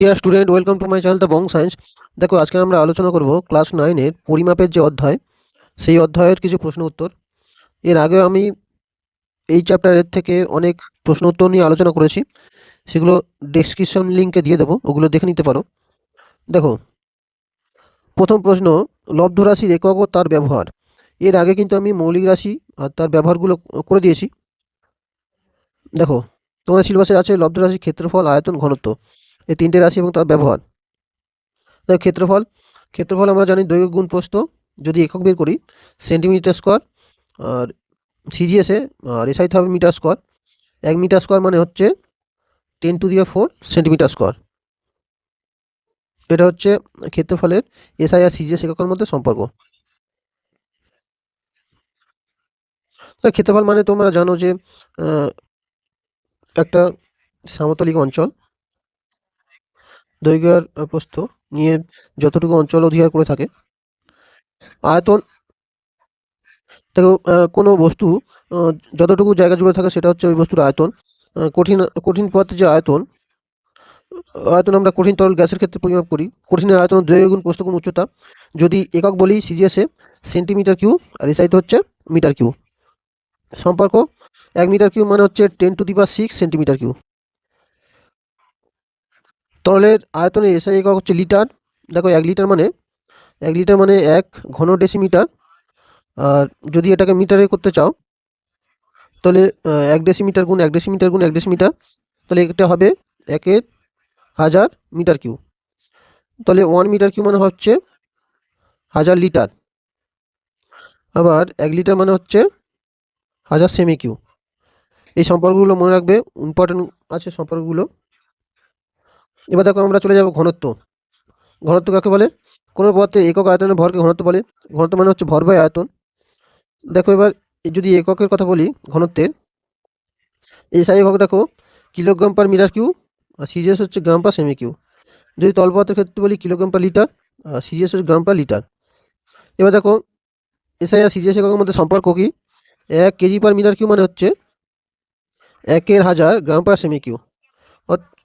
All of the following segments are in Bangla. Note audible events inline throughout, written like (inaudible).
Dear student welcome to my channel the bong science দেখো, আজকে আমরা আলোচনা করব ক্লাস নাইনের পরিমাপের যে অধ্যায়, সেই অধ্যায়ের কিছু প্রশ্ন উত্তর। এর আগেও আমি এই চ্যাপ্টারের থেকে অনেক প্রশ্ন উত্তর নিয়ে আলোচনা করেছি। সেগুলো ডেসক্রিপশন লিঙ্কে দিয়ে দেবো, ওগুলো দেখে নিতে পারো। দেখো, প্রথম প্রশ্ন, লব্ধ রাশির একক ও তার ব্যবহার। এর আগে কিন্তু আমি মৌলিক রাশি আর তার ব্যবহারগুলো করে দিয়েছি। দেখো তোমার সিলেবাসে আছে লব্ধ রাশির ক্ষেত্রফল, আয়তন, ঘনত্ব। এই তিনটে রাশি এবং তার ব্যবহার। দেখো ক্ষেত্রফল ক্ষেত্রফল আমরা জানি দৈর্ঘ্য গুণ প্রস্থ, যদি একক বের করি, সেন্টিমিটার স্কোয়ার, আর সিজিএসে আর এসআইতে হবে মিটার স্কোয়ার, এক মিটার স্কোয়ার মানে হচ্ছে টেন টু দিয়ে ফোর সেন্টিমিটার স্কোয়ার। এটা হচ্ছে ক্ষেত্রফলের এসআই আর সিজিএস এককের মধ্যে সম্পর্ক। ক্ষেত্রফল মানে তোমরা জানো যে একটা সামতলিক অঞ্চল দৈর্ঘ্য আর প্রস্থ নিয়ে যতটুকু অঞ্চল অধিকার করে থাকে। আয়তন দেখো কোনো বস্তু যতটুকু জায়গা জুড়ে থাকে সেটা হচ্ছে ওই বস্তুর আয়তন। কঠিন কঠিন পদার্থের যে আয়তন আয়তন আমরা কঠিন তরল গ্যাসের ক্ষেত্রে পরিমাপ করি। কঠিনের আয়তন দৈর্ঘ্য গুণ উচ্চতা। যদি একক বলি সিজিএসে সেন্টিমিটার কিউ আর এসআইতে হচ্ছে মিটার কিউ সম্পর্ক, এক মিটার কিউ মানে হচ্ছে ten to the power six centimetre cube তরলের আয়তনের এসআই একক হচ্ছে লিটার। দেখো এক লিটার মানে এক লিটার মানে এক ঘন ডেসিমিটার আর যদি এটাকে মিটারে করতে চাও, তাহলে এক ডেসিমিটার গুণ এক ডেসিমিটার গুণ এক ডেসিমিটার তাহলে এটা হবে একের হাজার মিটার কিউ তাহলে ওয়ান মিটার কিউ মানে হচ্ছে হাজার লিটার। আবার এক লিটার মানে হচ্ছে হাজার সেমি কিউ এই সম্পর্কগুলো মনে রাখবে ইম্পর্টেন্ট আছে সম্পর্কগুলো। এবার দেখো আমরা চলে যাব ঘনত্ব। ঘনত্ব কাকে বলে? কোনো পদার্থের একক আয়তনের ভরকে ঘনত্ব বলে। ঘনত্ব মানে হচ্ছে ভর বাই আয়তন। দেখো এবার যদি এককের কথা বলি ঘনত্বের এসআই একক দেখো, কিলোগ্রাম পার মিটার কিউ আর সিজিএস হচ্ছে গ্রাম পার সেমি কিউ যদি তলপথের ক্ষেত্রে বলি কিলোগ্রাম পার লিটার, আর সিজিএস হচ্ছে গ্রাম পার লিটার। এবার দেখো এসআই আর সিজিএস এককের মধ্যে সম্পর্ক কি? এক কেজি পার মিটার কিউ মানে হচ্ছে একের হাজার গ্রাম পার সেমি কিউ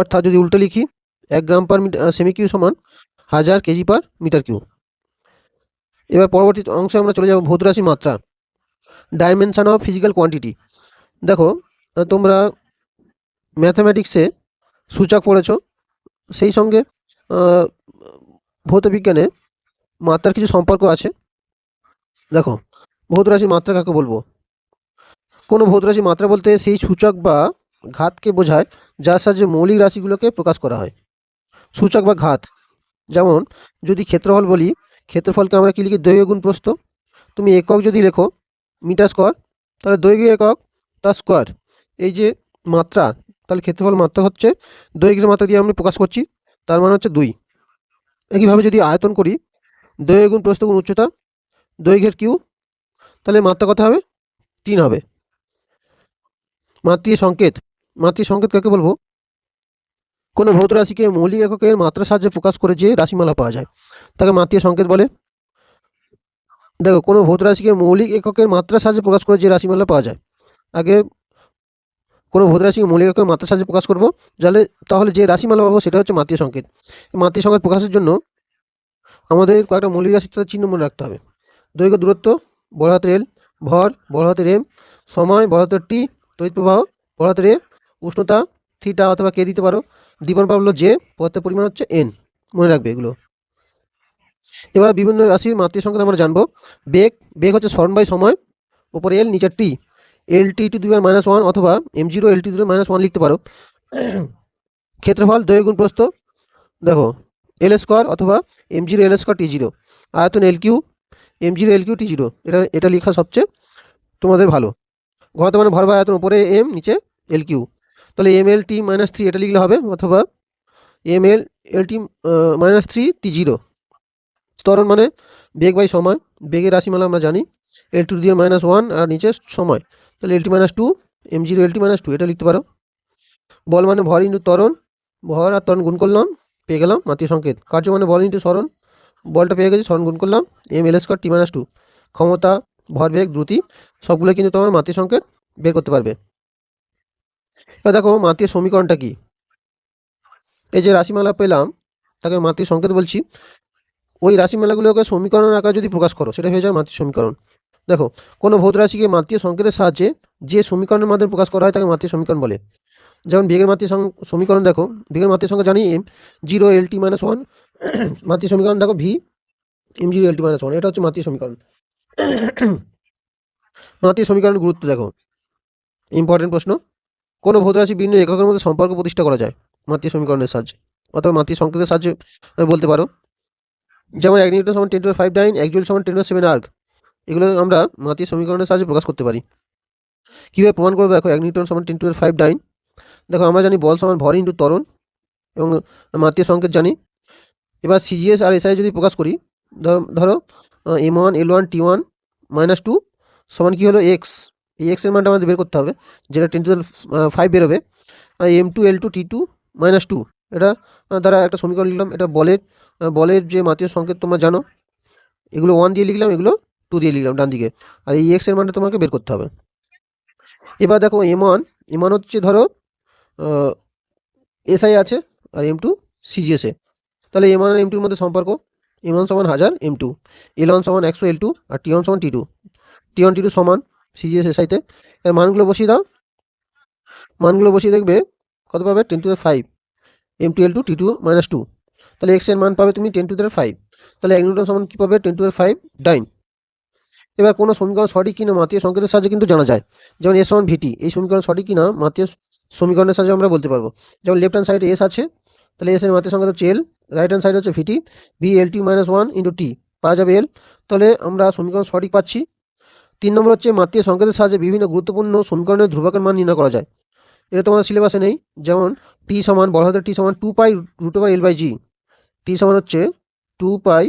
অর্থাৎ যদি উল্টো লিখি এক গ্রাম পার সেমি কিউ সমান হাজার কেজি পার মিটার কিউ এবার পরবর্তী অংশে আমরা চলে যাব ভৌত রাশি মাত্রা ডাইমেনশন অফ ফিজিক্যাল কোয়ান্টিটি দেখো তোমরা ম্যাথামেটিক্সে সূচক পড়েছো সেই সঙ্গে আহ, ভৌত বিজ্ঞানে মাত্রার কিছু সম্পর্ক আছে। দেখো ভৌত রাশি মাত্রা কাকে বলব? কোনো ভৌত রাশি মাত্রা বলতে সেই সূচক বা ঘাতকে বোঝায় যার সাহায্যে মৌলিক রাশিগুলোকে প্রকাশ করা হয়। সূচক বা ঘাত। যেমন, যদি ক্ষেত্রফল বলি, ক্ষেত্রফলকে আমরা কি লিখি? দৈর্ঘ্য গুণ প্রস্থ। তুমি একক যদি লেখো, মিটার স্কোয়ার, তাহলে দৈর্ঘ্য একক, তার স্কোয়ার। এই যে মাত্রা, তাহলে ক্ষেত্রফল মাত্রা হচ্ছে, দৈর্ঘ্যের মাত্রা দিয়ে আমরা প্রকাশ করছি, তার মানে হচ্ছে দুই। একইভাবে যদি আয়তন করি, দৈর্ঘ্য গুণ প্রস্থ গুণ উচ্চতা, দৈর্ঘ্যের কিউ, তাহলে মাত্রা কত হবে? তিন হবে। মাতৃ সংকেত মাতৃ সংকেত কাকে বলব? কোনো ভৌত রাশিকে মৌলিক এককের মাত্রার সাহায্যে প্রকাশ করে যে রাশিমালা পাওয়া যায়। তাকে মাত্রীয় সংকেত বলে। দেখো, কোনো ভৌত রাশিকে মৌলিক এককের মাত্রার সাহায্যে প্রকাশ করে যে রাশিমালা পাওয়া যায়। আগে কোনো ভৌত রাশিকে মৌলিক এককের মাত্রার সাহায্যে প্রকাশ করব তাহলে তাহলে যে রাশিমালা পাবো সেটা হচ্ছে মাতৃ সংকেত। মাতৃ সংকেত প্রকাশের জন্য আমাদের কয়েকটা মৌলিক রাশি তাদের চিহ্ন মনে রাখতে হবে। দৈর্ঘ্য, দূরত্ব, বড় হাতের এল ভর, বড় হাতের এম সময়, বড় হাতের টি তড়িৎ প্রবাহ, বড় হাতের এ উষ্ণতা থিটা অথবা কে দিতে পারো। দ্বিবন পাবলো যে, পদার্থের পরিমাণ হচ্ছে এন মনে রাখবে এগুলো। এবার বিভিন্ন রাশির মাতৃ সংখ্যা আমরা জানব। বেগ বেগ হচ্ছে স্মরণ বাই সময়, উপরে এল নিচের টি এল টি টু দুবার মাইনাস ওয়ান অথবা M zero L T to minus one লিখতে পারো। ক্ষেত্রফল দৈর্ঘ্য গুণ প্রস্থ। দেখো এল স্কোয়ার অথবা M zero L square T zero আয়তন L cube M zero L cube T zero এটা এটা লেখা সবচেয়ে তোমাদের ভালো। ঘনত্ব মানে ভর বা আয়তন, উপরে এম নিচে এল কিউ তাহলে M L T minus three এটা লিখলে হবে অথবা M L L T minus three T zero ত্বরণ মানে বেগ বাই সময়। বেগের রাশিমালা আমরা জানি। এল টু দিয়ে মাইনাস ওয়ান আর নিচে সময়। তাহলে L T minus two M zero L T minus two এটা লিখতে পারো। বল মানে ভর ইন্টু ত্বরণ। ভর আর ত্বরণ গুণ করলাম, পেয়ে গেলাম মাতৃ সংকেত। কার্য মানে বল ইন্টু স্মরণ। বলটা পেয়ে গেছি, স্মরণ গুণ করলাম M L square T minus two ক্ষমতা ভরবেগ দ্রুতি সবগুলো কিন্তু তোমার মাতৃ সংকেত বের করতে পারবে। এবার দেখো মাতৃ সমীকরণটা কি? এই যে রাশিমালা পেলাম, তাকে মাতৃ সংকেত বলছি। ওই রাশিমালাগুলোকে সমীকরণ আকারে যদি প্রকাশ করো, সেটা হয়ে যায় মাতৃ সমীকরণ। দেখো, কোনো ভৌত রাশিকে মাতৃ সংকেতের সাহায্যে যে সমীকরণের মাধ্যমে প্রকাশ করা হয়, তাকে মাতৃ সমীকরণ বলে। যেমন বেগের (coughs) মাতৃ সমীকরণ দেখো বেগের মাতৃ সংখ্যা জানি M zero L T minus one মাতৃ সমীকরণ দেখো V M zero L T minus one এটা হচ্ছে মাতৃ সমীকরণ। (coughs) মাতৃ সমীকরণের গুরুত্ব দেখো। ইম্পর্টেন্ট প্রশ্ন। কোনো ভৌত রাশি বিভিন্ন এককের মধ্যে সম্পর্ক প্রতিষ্ঠা করা যায়? মাতৃ সমীকরণের সাহায্যে। অথবা মাতৃ সংকেতের সাহায্যে বলতে পারো। যেমন এক নিউটন সমান টেন টু ফাইভ নাইন এক জুল সমান টেন টু সেভেন আর্ক এগুলো আমরা মাতৃ সমীকরণের সাহায্যে প্রকাশ করতে পারি। কীভাবে প্রমাণ করব? দেখো, এক নিউটন সমান টেন টু ফাইভ নাইন দেখো, আমরা জানি বল সমান ভর ইন্টু ত্বরণ এবং মাতৃ সংকেত জানি। এবার সিজিএস আর এসআই যদি প্রকাশ করি, ধরো ধরো M one L one T one minus two সমান কী হলো? এক্স এই এক্সের মানটা আমাদের বের করতে হবে। যেটা টেন টু ফাইভ বেরোবে M two L two T two minus two এটা দ্বারা একটা সমীকরণ লিখলাম, এটা বলের বলের যে মাতৃ সংকেত তোমরা জানো, এগুলো ওয়ান দিয়ে লিখলাম, এগুলো টু দিয়ে লিখলাম, ডান দিকে। আর এই এক্সের মানটা তোমাকে বের করতে হবে। এবার দেখো এম ওয়ান এম ওয়ান হচ্ছে ধরো এসআই আছে, আর এম টু সিজিএসএ তাহলে এম ওয়ান আর এম টুর মধ্যে সম্পর্ক এম ওয়ান সমান হাজার এম টু এল ওয়ান সমান একশো এল টু আর টি ওয়ান সমান T two T one T two সমান সিজিএস এসআইতে এর মানগুলো বসিয়ে দাও। মানগুলো বসিয়ে দেখবে কত পাবে? Ten to the five M two L two T two minus two তাহলে এক্সের মান পাবে তুমি টেন টু দ্য ফাইভ তাহলে এক নিউটন সমান কী পাবে? Ten to the five dyne এবার কোনো সমীকরণ সঠিক কিনা মাতীয় সংকেতের সাহায্যে কিন্তু জানা যায়। যেমন এস ওয়ান ভিটি এই সমীকরণ সঠিক কিনা মাতীয় সমীকরণের সাহায্যে আমরা বলতে পারব। যেমন লেফট হ্যান্ড সাইডে এস আছে, তাহলে এস এর মাতীয় সংকেত হচ্ছে এল রাইট হ্যান্ড সাইড হচ্ছে VT V L T minus one into T পাওয়া যাবে এল তাহলে আমরা সমীকরণ সঠিক পাচ্ছি। তিন নম্বর হচ্ছে মাতৃ সংকেতের সাহায্যে বিভিন্ন গুরুত্বপূর্ণ সমীকরণের ধ্রুবকের মান নির্ণয় করা যায়। এটা তোমাদের সিলেবাসে নেই। যেমন টি সমান বড় হাতের টি সমান two pi root over L by G T সমান হচ্ছে two pi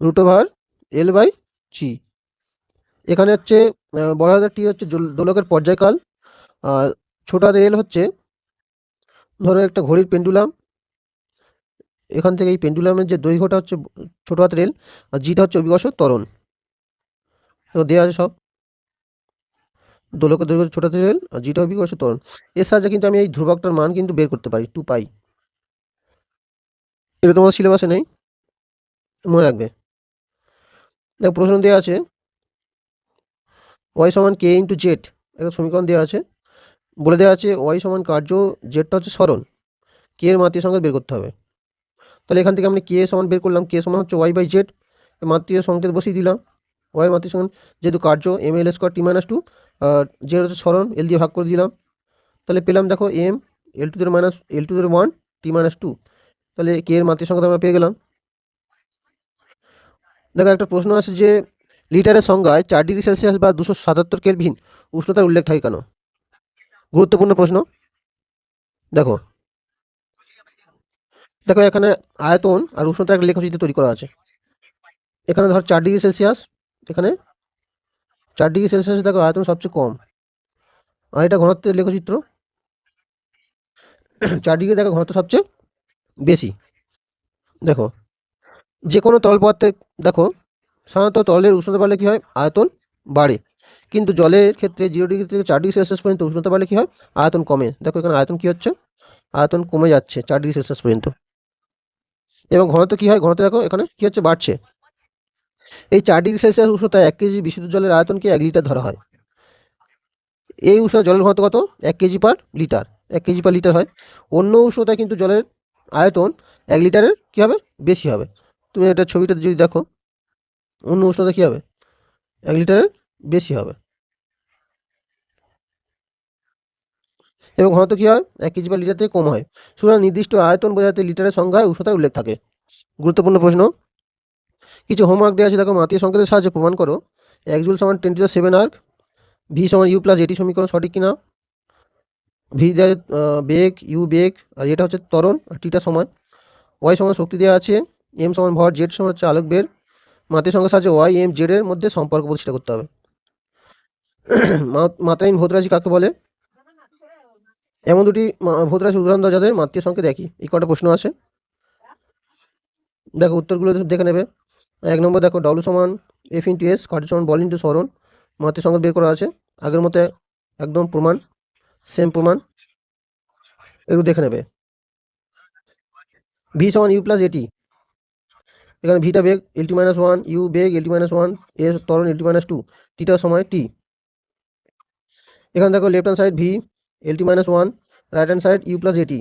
root over L by G এখানে হচ্ছে বড় হাতের টি হচ্ছে দোলকের পর্যায়কাল। ছোট হাতের এল হচ্ছে, ধরো একটা ঘড়ির পেন্ডুলাম এখান থেকে এই পেন্ডুলামের যে দৈর্ঘ্যটা হচ্ছে ছোট হাতের এল আর জিটা হচ্ছে অভিকর্ষ ত্বরণ। তো দেওয়া আছে সব। দোলকের দৈর্ঘ্য ছোট হাতের এল আর জিটা অভিকর্ষ ত্বরণ এর সাহায্যে কিন্তু আমি এই ধ্রুবকটার মান কিন্তু বের করতে পারি টু পাই এটা তোমার সিলেবাসে নেই, মনে রাখবে। দেখ প্রশ্ন দেওয়া আছে ওয়াই সমান কে ইন্টু জেড একটা সমীকরণ দেওয়া আছে। বলে দেওয়া আছে ওয়াই সমান কার্য জেডটা হচ্ছে সরণ কে এর মাতৃ সংকেত বের করতে হবে। তাহলে এখান থেকে আমরা কে সমান বের করলাম কে সমান হচ্ছে ওয়াই বাই জেড মাতৃ সংকেত বসিয়ে দিলাম। ওয়াই মাতৃ সমান যেহেতু কার্য M L square T minus two Z হচ্ছে সরণ এল দিয়ে ভাগ করে দিলাম। তাহলে পেলাম দেখো এম এল টু দের মাইনাস এল টু দের ওয়ান টি মাইনাস টু তাহলে কে এর মাতৃ সংকেত আমরা পেয়ে গেলাম। দেখো একটা প্রশ্ন আছে যে, লিটারের সংজ্ঞায় চার ডিগ্রি সেলসিয়াস বা দুশো সাতাত্তর কেলভিন উষ্ণতার উল্লেখ থাকে কেন? গুরুত্বপূর্ণ প্রশ্ন। দেখো। দেখো এখানে আয়তন আর উষ্ণতার একটা লেখচিত্র তৈরি করা আছে। এখানে ধর চার ডিগ্রি সেলসিয়াস এখানে চার ডিগ্রি সেলসিয়াস দেখো আয়তন সবচেয়ে কম। আর এটা ঘনত্বের লেখচিত্র চার ডিগ্রি দেখো ঘনত্ব সবচেয়ে বেশি। দেখো যে কোনো তরল পদার্থে দেখো, সাধারণত তরলের উষ্ণতা বাড়লে কী হয়? আয়তন বাড়ে। কিন্তু জলের ক্ষেত্রে জিরো ডিগ্রি থেকে চার ডিগ্রি সেলসিয়াস পর্যন্ত উষ্ণতা বাড়লে কী হয়? আয়তন কমে। দেখো এখানে আয়তন কী হচ্ছে? আয়তন কমে যাচ্ছে চার ডিগ্রি সেলসিয়াস পর্যন্ত। এবং ঘনত্ব কী হয়? ঘনত্ব দেখো এখানে কী হচ্ছে? বাড়ছে। এই চার ডিগ্রি সেলসিয়াস উষ্ণতায় এক কেজি বিশুদ্ধ জলের আয়তনকে এক লিটার ধরা হয়। এই উষ্ণতা জলের ঘনত্ব কত? এক কেজি পার লিটার। এক কেজি পার লিটার হয়। অন্য উষ্ণতায় কিন্তু জলের আয়তন এক লিটারের কী হবে? বেশি হবে। তুমি এটা ছবিটা যদি দেখো, অন্য উষ্ণতা কী হবে? এক লিটারের বেশি হবে। এবং ঘনত্ব কী হয়? এক কেজি পার লিটার থেকে কম হয়। সুতরাং নির্দিষ্ট আয়তন বোঝাতে লিটারের সংখ্যায় উষ্ণতার উল্লেখ থাকে। গুরুত্বপূর্ণ প্রশ্ন কিছু হোমওয়ার্ক দেওয়া আছে, দেখো মাতীয় সংকেতের সাহায্যে প্রমাণ করো। এক জুল সমান ten to the seven erg V সমান ইউ প্লাস এটি সমীকরণ সঠিক কিনা? ভি দেওয়া বেগ ইউ বেগ, আর এটা হচ্ছে ত্বরণ, আর টিটা সমান ওয়াই সমান শক্তি দেওয়া আছে এম সমান ভর জেড সমান হচ্ছে আলোক বের। মাত্রের সঙ্গে সাহায্যে ওয়াই এম জেডের মধ্যে সম্পর্ক প্রতিষ্ঠা করতে হবে। মাত্রাহীন ভৌতরাশি কাকে বলে? এমন দুটি ভৌতরাশি উদাহরণ দেওয়া যাদের মাতৃ সংকেত একই। এই কটা প্রশ্ন আছে। দেখো উত্তরগুলো দেখে নেবে। এক নম্বর দেখো ডব্লু সমান এফ ইন্টু এস কার্য সমান বল ইন্টু সরণ মাত্রীয় সংকেত বের করা আছে। আগের মতো একদম প্রমাণ সেম প্রমাণ এগুলো দেখে নেবে। ভি সমান ইউ প্লাস এটি এখানে ভিটা বেগ L T minus one U beg L T minus one A তরণ এল টি মাইনাস টু টিটার সময় টি এখানে দেখো left hand side V L T minus one right hand side U plus A T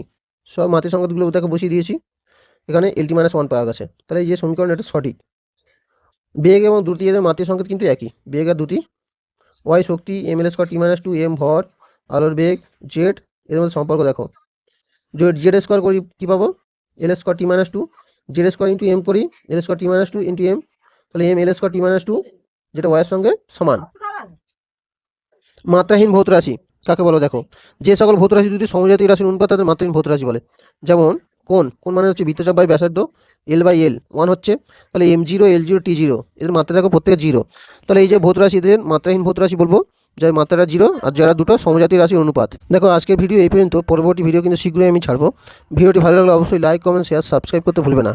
সব মাত্রা সংকেতগুলো ওটাকে বসিয়ে দিয়েছি। এখানে এল টি মাইনাস ওয়ান পাওয়া গেছে। তাহলে এই যে সমীকরণ এটা সঠিক। বেগ এবং দ্রুতি এদের মাত্রা সংকেত কিন্তু একই। বেগ আর দ্রুতি। ওয়াই শক্তি, M L square, T minus two, M ভর, আলোর বেগ, জেড এর মধ্যে সম্পর্ক দেখো। জেড জেড স্কোয়ার করি, কী পাবো? L square, T minus two, Z square into M করি, L square, T minus two into M. তাহলে M, L square, T minus two, যেটা ওয়াইয়ের সঙ্গে সমান। মাত্রাহীন ভৌত রাশি, কাকে বলো দেখো? যে সকল ভৌত রাশি দুটি সমজাতীয় রাশির অনুপাত, তাদের মাত্রাহীন ভৌত রাশি বলে। যেমন কোন? কোন মানে হচ্ছে বৃত্তচাপ বাই ব্যাসার্ধ? এল বাই এল ওয়ান হচ্ছে তাহলে M zero L zero T zero এদের মাত্রা দেখো প্রত্যেকের জিরো তাহলে এই যে ভৌত রাশি, এদের মাত্রাহীন ভৌত রাশি বলব, যার মাত্রাটা জিরো আর যারা দুটো সমজাতীয় রাশির অনুপাত। দেখো, আজকের ভিডিও এই পর্যন্ত। পরবর্তী ভিডিও কিন্তু শীঘ্রই আমি ছাড়বো। ভিডিওটি ভালো লাগলে অবশ্যই লাইক কমেন্ট শেয়ার সাবস্ক্রাইব করতে ভুলবে না।